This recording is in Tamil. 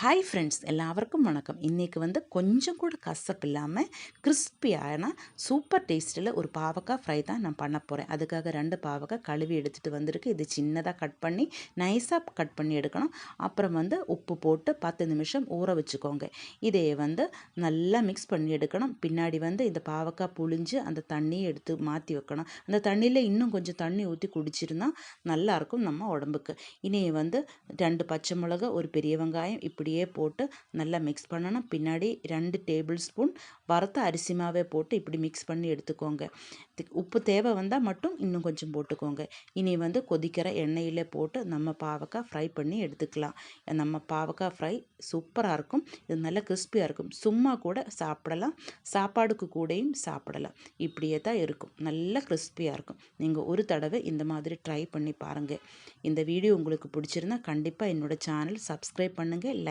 ஹாய் ஃப்ரெண்ட்ஸ் எல்லாருக்கும் வணக்கம். இன்றைக்கி வந்து கொஞ்சம் கூட கசப்பு இல்லாமல் கிறிஸ்பியான சூப்பர் டேஸ்ட்டில் ஒரு பாவக்காய் ஃப்ரை தான் நான் பண்ண போகிறேன் அதுக்காக ரெண்டு பாவக்காய் கழுவி எடுத்துகிட்டு வந்திருக்கு. இது சின்னதாக கட் பண்ணி நைஸாக கட் பண்ணி எடுக்கணும். அப்புறம் வந்து உப்பு போட்டு பத்து நிமிஷம் ஊற வச்சுக்கோங்க. இதை வந்து நல்லா மிக்ஸ் பண்ணி எடுக்கணும். பின்னாடி வந்து இந்த பாவக்காய் புழிஞ்சு அந்த தண்ணியை எடுத்து மாற்றி வைக்கணும். அந்த தண்ணியில் இன்னும் கொஞ்சம் தண்ணி ஊற்றி குடிச்சிருந்தா நல்லாயிருக்கும் நம்ம உடம்புக்கு. இனியை வந்து ரெண்டு பச்சை மிளகா ஒரு பெரிய வெங்காயம் இப்படி இப்படியே போட்டு நல்லா மிக்ஸ் பண்ணணும். பின்னாடி ரெண்டு டேபிள் ஸ்பூன் வறுத்த அரிசி மாவே போட்டு இப்படி மிக்ஸ் பண்ணி எடுத்துக்கோங்க. உப்பு தேவை வந்தால் மட்டும் இன்னும் கொஞ்சம் போட்டுக்கோங்க. இனி வந்து கொதிக்கிற எண்ணெயில் போட்டு நம்ம பாவக்காய் ஃப்ரை பண்ணி எடுத்துக்கலாம். நம்ம பாவக்காய் ஃப்ரை சூப்பராக இருக்கும். இது நல்லா கிறிஸ்பியாக இருக்கும். சும்மா கூட சாப்பிடலாம். சாப்பாடுக்கு கூடயும் சாப்பிடலாம். இப்படியே தான் இருக்கும். நல்லா கிறிஸ்பியாக இருக்கும். நீங்கள் ஒரு தடவை இந்த மாதிரி ட்ரை பண்ணி பாருங்கள் இந்த வீடியோ உங்களுக்கு பிடிச்சிருந்தா கண்டிப்பாக என்னோடய சேனல் சப்ஸ்கிரைப் பண்ணுங்கள்